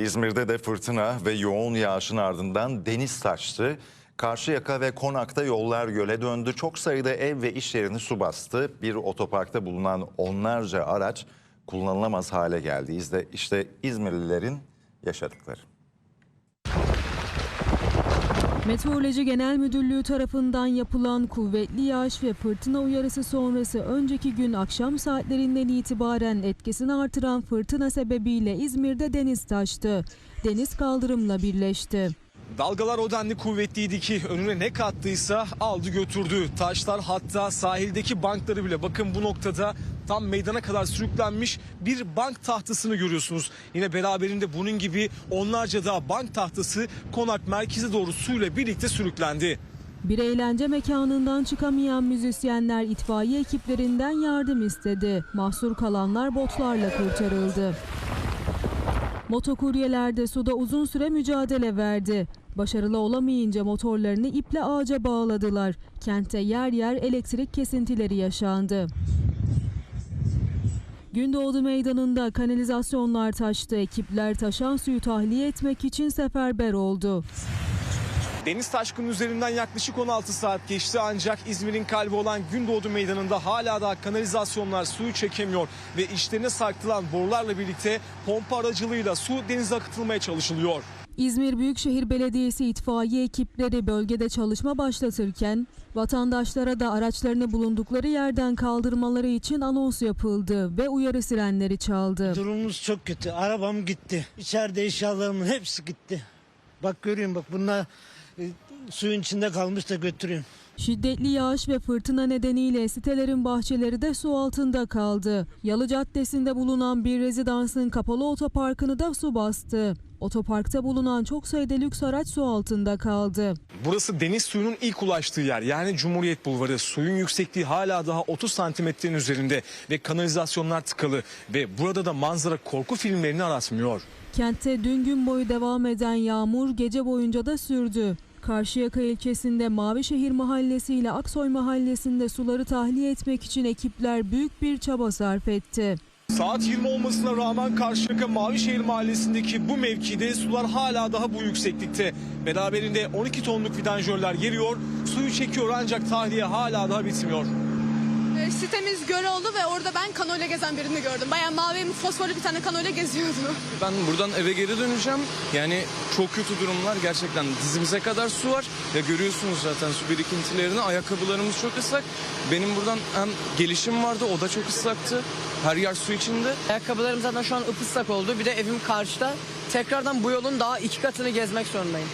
İzmir'de de fırtına ve yoğun yağışın ardından deniz taştı. Karşıyaka ve Konak'ta yollar göle döndü. Çok sayıda ev ve iş yerini su bastı. Bir otoparkta bulunan onlarca araç kullanılamaz hale geldi. İşte, işte İzmirlilerin yaşadıkları. Meteoroloji Genel Müdürlüğü tarafından yapılan kuvvetli yağış ve fırtına uyarısı sonrası önceki gün akşam saatlerinden itibaren etkisini artıran fırtına sebebiyle İzmir'de deniz taştı. Deniz kaldırımla birleşti. Dalgalar o denli kuvvetliydi ki önüne ne kattıysa aldı götürdü. Taşlar hatta sahildeki bankları bile bakın bu noktada tam meydana kadar sürüklenmiş bir bank tahtasını görüyorsunuz. Yine beraberinde bunun gibi onlarca daha bank tahtası konak merkeze doğru suyla birlikte sürüklendi. Bir eğlence mekanından çıkamayan müzisyenler itfaiye ekiplerinden yardım istedi. Mahsur kalanlar botlarla kurtarıldı. Motokuryeler de suda uzun süre mücadele verdi. Başarılı olamayınca motorlarını iple ağaca bağladılar. Kentte yer yer elektrik kesintileri yaşandı. Gündoğdu Meydanı'nda kanalizasyonlar taştı. Ekipler taşan suyu tahliye etmek için seferber oldu. Deniz taşkının üzerinden yaklaşık 16 saat geçti ancak İzmir'in kalbi olan Gündoğdu Meydanı'nda hala daha kanalizasyonlar suyu çekemiyor ve içlerine sarkılan borularla birlikte pompa aracılığıyla su denize akıtılmaya çalışılıyor. İzmir Büyükşehir Belediyesi itfaiye ekipleri bölgede çalışma başlatırken vatandaşlara da araçlarını bulundukları yerden kaldırmaları için anons yapıldı ve uyarı sirenleri çaldı. Durumumuz çok kötü. Arabam gitti. İçeride eşyalarımın hepsi gitti. Bak görüyorum bak bunlar e, suyun içinde kalmış da götürüyorum. Şiddetli yağış ve fırtına nedeniyle sitelerin bahçeleri de su altında kaldı. Yalı Caddesi'nde bulunan bir rezidansın kapalı otoparkını da su bastı. Otoparkta bulunan çok sayıda lüks araç su altında kaldı. Burası deniz suyunun ilk ulaştığı yer yani Cumhuriyet Bulvarı. Suyun yüksekliği hala daha 30 santimetrenin üzerinde ve kanalizasyonlar tıkalı ve burada da manzara korku filmlerini aratmıyor. Kentte dün gün boyu devam eden yağmur gece boyunca da sürdü. Karşıyaka ilçesinde Mavişehir Mahallesi ile Aksoy Mahallesi'nde suları tahliye etmek için ekipler büyük bir çaba sarf etti. Saat 20 olmasına rağmen Karşıyaka Mavişehir Mahallesi'ndeki bu mevkide sular hala daha bu yükseklikte. Beraberinde 12 tonluk vidanjörler geliyor, suyu çekiyor ancak tahliye hala daha bitmiyor. E, Sitemiz göl oldu ve orada ben kanoyla gezen birini gördüm. Bayağı mavi fosforlu bir tane kanoyla geziyordu. Ben buradan eve geri döneceğim. Yani çok kötü durumlar gerçekten. Dizimize kadar su var. Ya görüyorsunuz zaten su birikintilerini. Ayakkabılarımız çok ıslak. Benim buradan hem gelişim vardı o da çok ıslaktı. Her yer su içinde. Ayakkabılarım zaten şu an ıpıslak oldu. Bir de evim karşıda. Tekrardan bu yolun daha iki katını gezmek zorundayım.